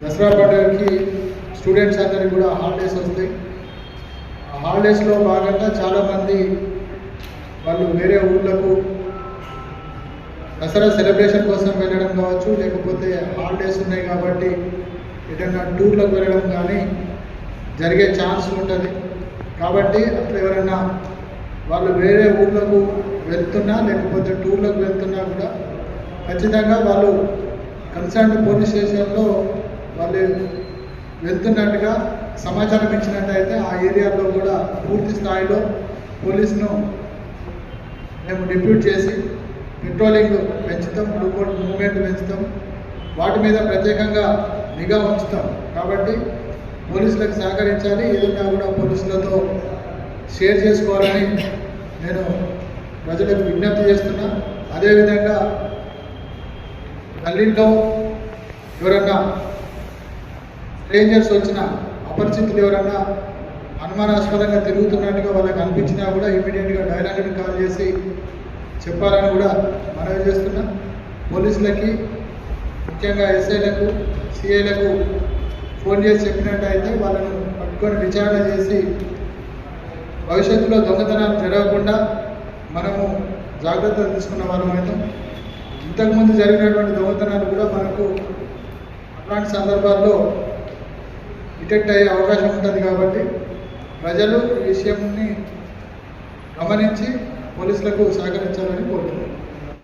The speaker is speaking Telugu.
దసరా పండుగకి స్టూడెంట్స్ అందరికీ కూడా హాలిడేస్ వస్తాయి. ఆ హాలిడేస్లో భాగంగా చాలామంది వాళ్ళు వేరే ఊళ్ళకు దసరా సెలబ్రేషన్ కోసం వెళ్ళడం కావచ్చు లేకపోతే హాలిడేస్ ఉన్నాయి కాబట్టి ఏదైనా టూర్లకు వెళ్ళడం కానీ జరిగే ఛాన్స్ ఉంటుంది. కాబట్టి అట్లా ఎవరైనా వాళ్ళు వేరే ఊళ్ళకు వెళ్తున్నా లేకపోతే టూర్లకు వెళ్తున్నా కూడా ఖచ్చితంగా వాళ్ళు కన్సర్న్ పోలీస్ స్టేషన్లో వాళ్ళు వెళ్తున్నట్టుగా సమాచారం ఇచ్చినట్టయితే ఆ ఏరియాలో కూడా పూర్తి స్థాయిలో పోలీసును మేము డిప్యూట్ చేసి పెట్రోలింగ్ పెంచుతాం లూకోట్ మూవ్మెంట్ పెంచుతాం. వాటి మీద ప్రత్యేకంగా నిఘా ఉంచుతాం. కాబట్టి పోలీసులకు సహకరించాలి ఏదన్నా కూడా పోలీసులతో షేర్ చేసుకోవాలని నేను ప్రజలకు విజ్ఞప్తి చేస్తున్నా. అదేవిధంగా గల్లీలో ఎవరన్నా రేంజర్స్ వచ్చిన అపరిచితులు ఎవరన్నా అనుమానాస్పదంగా తిరుగుతున్నట్టుగా వాళ్ళకి అనిపించినా కూడా ఇమీడియట్గా డైరెక్ట్గా కాల్ చేసి చెప్పాలని కూడా మనవి చేస్తున్నా. పోలీసులకి ముఖ్యంగా ఎస్ఐలకు సిఐలకు ఫోన్ చేసి చెప్పినట్టయితే వాళ్ళను పట్టుకొని విచారణ చేసి భవిష్యత్తులో దొంగతనాలు జరగకుండా మనము జాగ్రత్తలు తీసుకున్న వాళ్ళం అవుతాం ఇంతకుముందు జరిగినటువంటి దొంగతనాలు కూడా మనకు అట్లాంటి సందర్భాల్లో డిటెక్ట్ అయ్యే అవకాశం ఉంటుంది కాబట్టి ప్రజలు ఈ విషయంని గమనించి పోలీసులకు సహకరించాలని కోరుతున్నాను.